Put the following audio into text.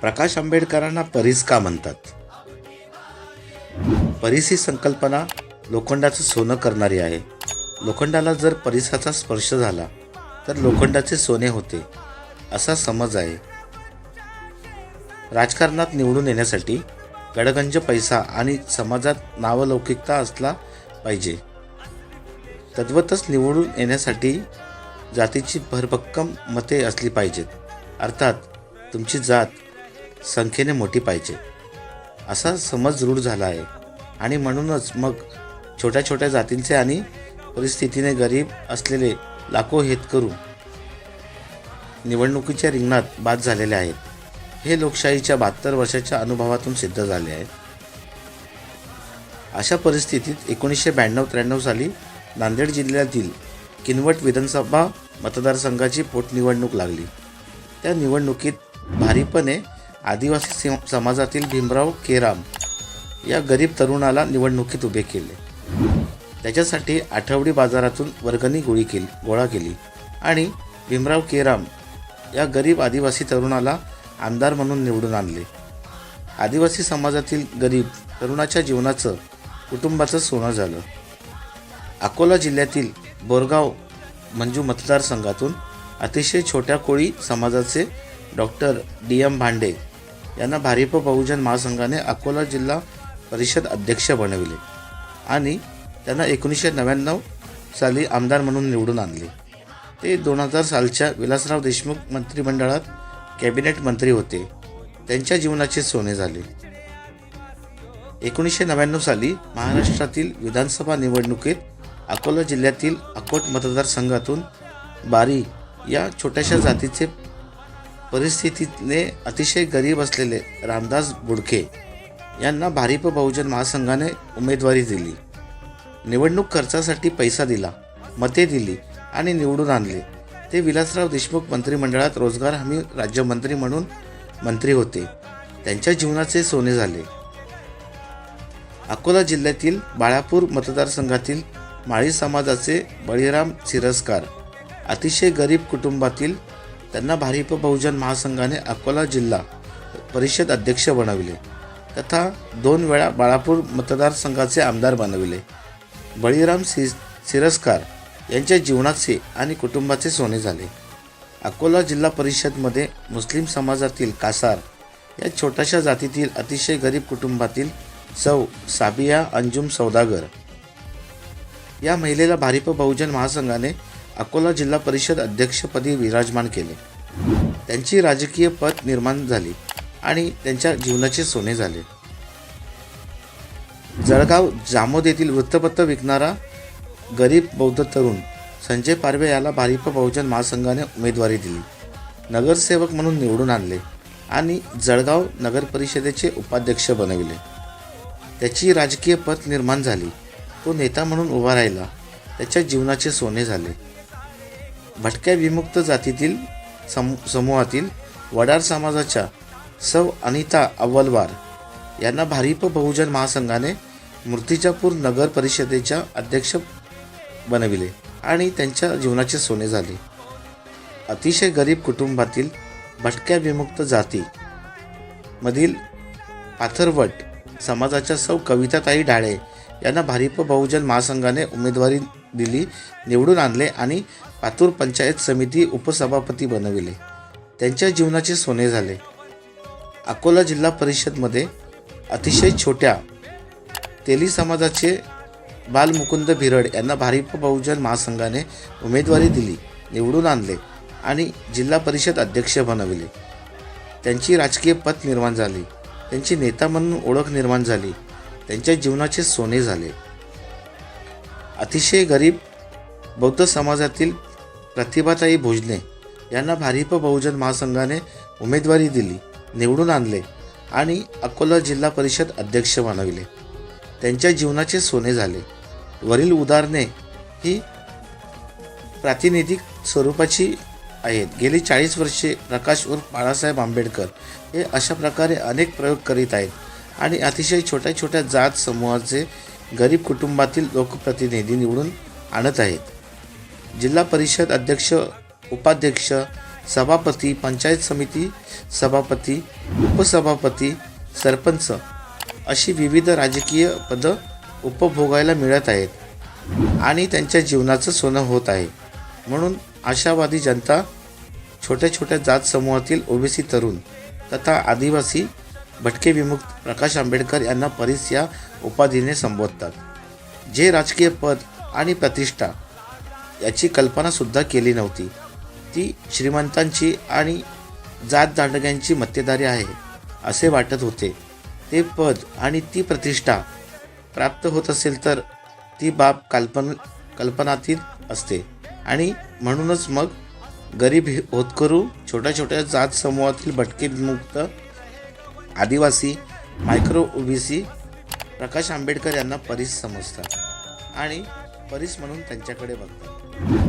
प्रकाश आंबेडकरांना परीस का म्हणतात? परीस ही संकल्पना लोखंडाचं सोनं करणारी आहे. लोखंडाला जर परिसाचा स्पर्श झाला तर लोखंडाचे सोने होते असा समज आहे. राजकारणात निवडून येण्यासाठी गडगंज पैसा आणि समाजात नावलौकिकता असला पाहिजे. तद्वतच निवडून येण्यासाठी जातीची भरभक्कम मते असली पाहिजेत. अर्थात तुमची जात संख्येने मोठी पाहिजे. असा समज रूढ झाला आहे. आणि म्हणूनच मग छोट्या छोट्या जातींचे आणि परिस्थितीने गरीब असलेले लाखो हेतकरू निवडणुकीच्या रिंगणात बाद झालेले आहेत. हे लोकशाहीच्या बहात्तर वर्षाच्या अनुभवातून सिद्ध झाले आहे. अशा परिस्थितीत एकोणीसशे ब्याण्णव त्र्याण्णव साली नांदेड जिल्ह्यातील किनवट विधानसभा मतदारसंघाची पोटनिवडणूक लागली. त्या निवडणुकीत भारीपणे आदिवासी समाजातील भीमराव केराम या गरीब तरुणाला निवडणुकीत उभे केले. त्याच्यासाठी आठवडी बाजारातून वर्गणी गोळी केली गोळा केली आणि भीमराव केराम या गरीब आदिवासी तरुणाला आमदार म्हणून निवडून आणले. आदिवासी समाजातील गरीब तरुणाच्या जीवनाचं कुटुंबाचं सोनं झालं. अकोला जिल्ह्यातील बोरगाव मंजू मतदारसंघातून अतिशय छोट्या कोळी समाजाचे डॉक्टर डी एम भांडे यांना भारिप बहुजन महासंघाने अकोला जिल्हा परिषद अध्यक्ष बनविले आणि त्यांना एकोणीसशे नव्याण्णव साली आमदार म्हणून निवडून आणले. ते दोन हजार सालच्या विलासराव देशमुख मंत्रिमंडळात कॅबिनेट मंत्री होते. त्यांच्या जीवनाचे सोने झाले. एकोणीसशे नव्याण्णव साली महाराष्ट्रातील विधानसभा निवडणुकीत अकोला जिल्ह्यातील अकोट मतदारसंघातून बारी या छोट्याशा जातीचे परिस्थितीतले अतिशय गरीब असलेले रामदास बुडखे यांना भारिप बहुजन महासंघाने उमेदवारी दिली. निवडणूक खर्चासाठी पैसा दिला मते दिली आणि निवडून आणले. ते विलासराव देशमुख मंत्रिमंडळात रोजगार हमी राज्यमंत्री म्हणून मंत्री होते. त्यांच्या जीवनाचे सोने झाले. अकोला जिल्ह्यातील बाळापूर मतदारसंघातील माळी समाजाचे बळीराम सिरस्कार अतिशय गरीब कुटुंबातील त्यांना भारिप बहुजन महासंघाने अकोला जिल्हा परिषद अध्यक्ष बनविले. तथा दोन वेळा बाळापूर मतदारसंघाचे आमदार बनविले. बळीराम सि सिरस्कार यांच्या जीवनाचे आणि कुटुंबाचे सोने झाले. अकोला जिल्हा परिषदमध्ये मुस्लिम समाजातील कासार या छोट्याशा जातीतील अतिशय गरीब कुटुंबातील सौ साबिया अंजुम सौदागर या महिलेला भारिप बहुजन महासंघाने अकोला जिल्हा परिषद अध्यक्षपदी विराजमान केले. त्यांची राजकीय पद निर्माण झाली आणि त्यांच्या जीवनाचे सोने झाले. जळगाव जामोद येथील वृत्तपत्र विकणारा गरीब बौद्ध तरुण संजय पारवे याला भारिप बहुजन महासंघाने उमेदवारी दिली. नगरसेवक म्हणून निवडून आणले आणि जळगाव नगर परिषदेचे उपाध्यक्ष बनविले. त्याची राजकीय पत निर्माण झाली. तो नेता म्हणून उभा राहिला. त्याच्या जीवनाचे सोने झाले. भटक्या विमुक्त जातीतील सम समूहातील वडार समाजाच्या सौ अनिता अव्वलवार यांना भारिप बहुजन महासंघाने मूर्तिजापूर नगर परिषदेच्या अध्यक्ष बनविले आणि त्यांच्या जीवनाचे सोने झाले. अतिशय गरीब कुटुंबातील भटक्या विमुक्त जाती मधील पाथरवट समाजाच्या सौ कविताताई ढाळे यांना भारिप बहुजन महासंघाने उमेदवारी दिली निवडून आणले आणि पातूर पंचायत समिती उपसभापती बनविले. त्यांच्या जीवनाचे सोने झाले. अकोला जिल्हा परिषदमध्ये अतिशय छोट्या तेली समाजाचे बालमुकुंद भिरड यांना भारिप बहुजन महासंघाने उमेदवारी दिली निवडून आणले आणि जिल्हा परिषद अध्यक्ष बनविले. त्यांची राजकीय पत निर्माण झाली. त्यांची नेता म्हणून ओळख निर्माण झाली. त्यांच्या जीवनाचे सोने झाले. अतिशय गरीब बौद्ध समाजातील प्रतिभाताई भोजने यांना भारिप बहुजन महासंघाने उमेदवारी दिली निवडून आणले आणि अकोला जिल्हा परिषद अध्यक्ष बनविले. त्यांच्या जीवनाचे सोने झाले. वरील उदाहरणे ही प्रातिनिधिक स्वरूपाची आहेत. गेली चाळीस वर्षे प्रकाश उर्फ बाळासाहेब आंबेडकर हे अशा प्रकारे अनेक प्रयोग करीत आहेत आणि अतिशय छोट्या छोट्या जात समूहाचे गरीब कुटुंबातील लोकप्रतिनिधी निवडून आणत आहेत. जिल्हा परिषद अध्यक्ष उपाध्यक्ष सभापती पंचायत समिती सभापती उपसभापती सरपंच अशी विविध राजकीय पदं उपभोगायला मिळत आहेत आणि त्यांच्या जीवनाचं सोनं होत आहे. म्हणून आशावादी जनता छोट्या छोट्या जात समूहातील ओबीसी तरुण तथा आदिवासी भटके विमुक्त प्रकाश आंबेडकर यांना परीस या उपाधीने संबोधतात. जे राजकीय पद आणि प्रतिष्ठा याची कल्पनासुद्धा केली नव्हती. ती श्रीमंतांची आणि जात दांडग्यांची मक्तेदारी आहे असे वाटत होते. ते पद आणि ती प्रतिष्ठा प्राप्त होत असेल तर ती बाब काल्पन कल्पनातील असते. आणि म्हणूनच मग गरीब हे- होतकरू छोट्या छोट्या जात समूहातील भटके विमुक्त आदिवासी मायक्रो ओबीसी प्रकाश आंबेडकर यांना परीस समजतात आणि परीस म्हणून त्यांच्याकडे बघतात. Thank you.